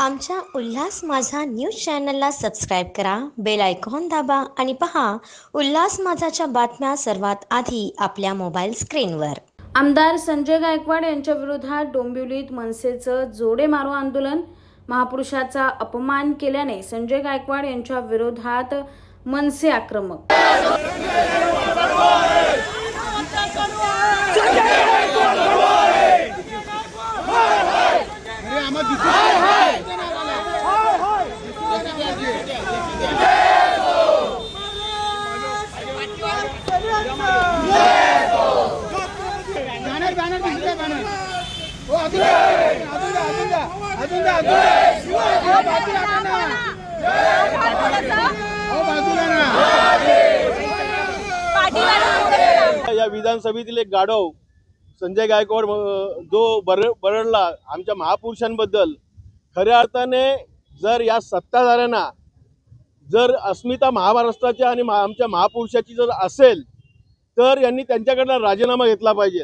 आमच्या उल्हास माझा न्यूज चॅनलला सबस्क्राईब करा बेल आयकॉन दाबा आणि पहा उल्हास माझाच्या बातम्या सर्वात आधी आपल्या मोबाईल स्क्रीनवर. आमदार संजय गायकवाड यांच्या विरोधात डोंबिवलीत मनसेचं जोडे मारो आंदोलन महापुरुषाचा अपमान केल्याने संजय गायकवाड यांच्या विरोधात मनसे आक्रमक. या विधानसभेतील एक गाढव संजय गायकवाड जो बर बरडला आमच्या महापुरुषांबद्दल खऱ्या अर्थाने जर या सत्ताधाऱ्यांना जर अस्मिता महाराष्ट्राच्या आणि महा- आमच्या महापुरुषाची जर असेल तर यांनी त्यांच्याकडनं राजीनामा घेतला पाहिजे.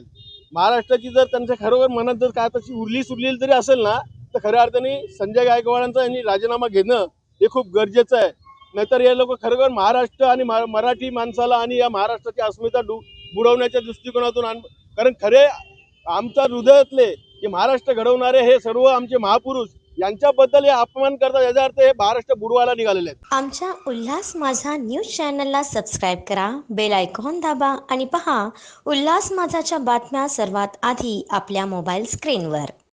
महाराष्ट्राची जर त्यांच्या खरोखर मनात जर काय तशी उरली सुरलेली जरी असेल ना तर खऱ्या अर्थाने संजय गायकवाडांचा यांनी राजीनामा घेणं हे खूप गरजेचं आहे. नाहीतर हे लोक खरोखर महाराष्ट्र आणि मराठी माणसाला आणि या महाराष्ट्राची अस्मिता डु बुडवण्याच्या दृष्टिकोनातून आण कारण खरे आमच्या हृदयातले की महाराष्ट्र घडवणारे हे सर्व आमचे महापुरुष यांच्याबद्दल हे अपमान करतात. याचा अर्थ हे महाराष्ट्र बुडवायला निघालेले आहेत. आमच्या उल्हास माझा न्यूज चॅनलला सबस्क्राईब करा बेल आयकॉन दाबा आणि पहा उल्हास माझाच्या बातम्या सर्वात आधी आपल्या मोबाईल स्क्रीनवर